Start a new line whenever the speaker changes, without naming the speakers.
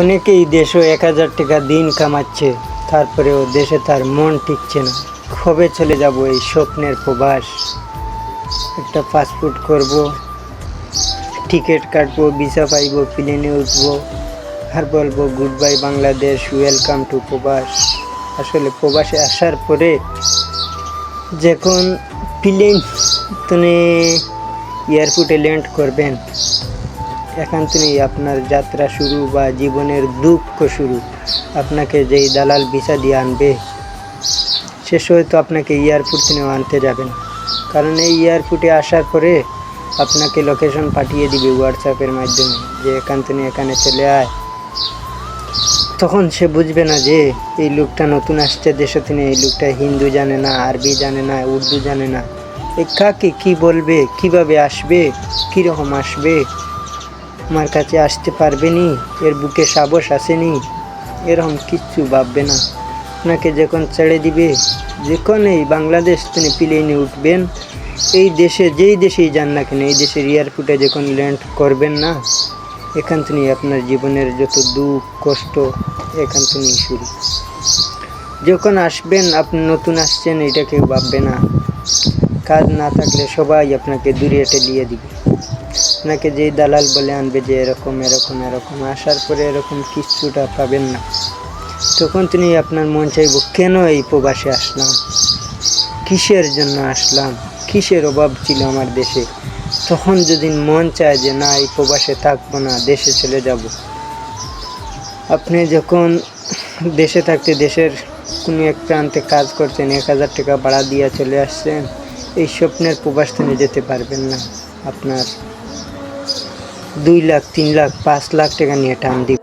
অনেকেই দেশও এক হাজার টাকা দিন কামাচ্ছে, তারপরেও দেশে তার মন টিকছে না। কবে চলে যাব এই স্বপ্নের প্রবাস। একটা পাসপোর্ট করব, টিকিট কাটবো, ভিসা পাইব প্লেনে উঠবো, আর বলব good bye Bangladesh welcome to প্রবাস। আসলে প্রবাসে আসার পরে যখন প্লেন তুমি এয়ারপোর্টে ল্যান্ড করবেন এখান আপনার যাত্রা শুরু বা জীবনের দুঃখ শুরু। আপনাকে যেই দালাল ভিসা দিয়ে আনবে শেষ হয়তো আপনাকে এয়ারপোর্ট থেকেও আনতে যাবেন। কারণ এই এয়ারপোর্টে আসার পরে আপনাকে লোকেশন পাঠিয়ে দিবে হোয়াটসঅ্যাপের মাধ্যমে যে এখান থেকে এখানে চলে আয়। তখন সে বুঝবে না যে এই লোকটা নতুন আসছে, দেশে তিনি এই লোকটা হিন্দু জানে না, আরবি জানে না, উর্দু জানে না। এ কাকে কি বলবে, কীভাবে আসবে, কীরকম আসবে? আমার কাছে আসতে পারবে নি এর বুকে সাবস আসেনি। এরকম কিচ্ছু ভাববে না। আপনাকে যখন ছেড়ে দিবে, যখন এই বাংলাদেশ তিনি প্লেনে উঠবেন, এই দেশে, যেই দেশেই যান না কেন, এই দেশের এয়ারপোর্টে যখন ল্যান্ড করবেন না, এখান থেকেই আপনার জীবনের যত দুঃখ, কষ্ট, এখান থেকেই শুরু। যখন আসবেন, আপনি নতুন আসছেন, এটা কেউ ভাববে না। কাজ না থাকলে সবাই আপনাকে দূরে ঠেলিয়ে দিবে। আপনাকে যেই দালাল বলে আনবে যে এরকম এরকম এরকম, আসার পরে এরকম কিচ্ছুটা পাবেন না। তখন তিনি আপনার মন চাইব, কেন এই প্রবাসে আসলাম? কিসের জন্য আসলাম? কিসের অভাব ছিল আমার দেশে? তখন যদি মন চায় যে না, এই প্রবাসে থাকব না, দেশে চলে যাব। আপনি যখন দেশে থাকতে দেশের কোনো এক প্রান্তে কাজ করছেন, এক হাজার টাকা ভাড়া দিয়ে চলে আসছেন, এই স্বপ্নের প্রবাস তিনি যেতে পারবেন না আপনার। দুই লাখ তিন লাখ পাঁচ লাখ টাকা নিয়ে টান দিব।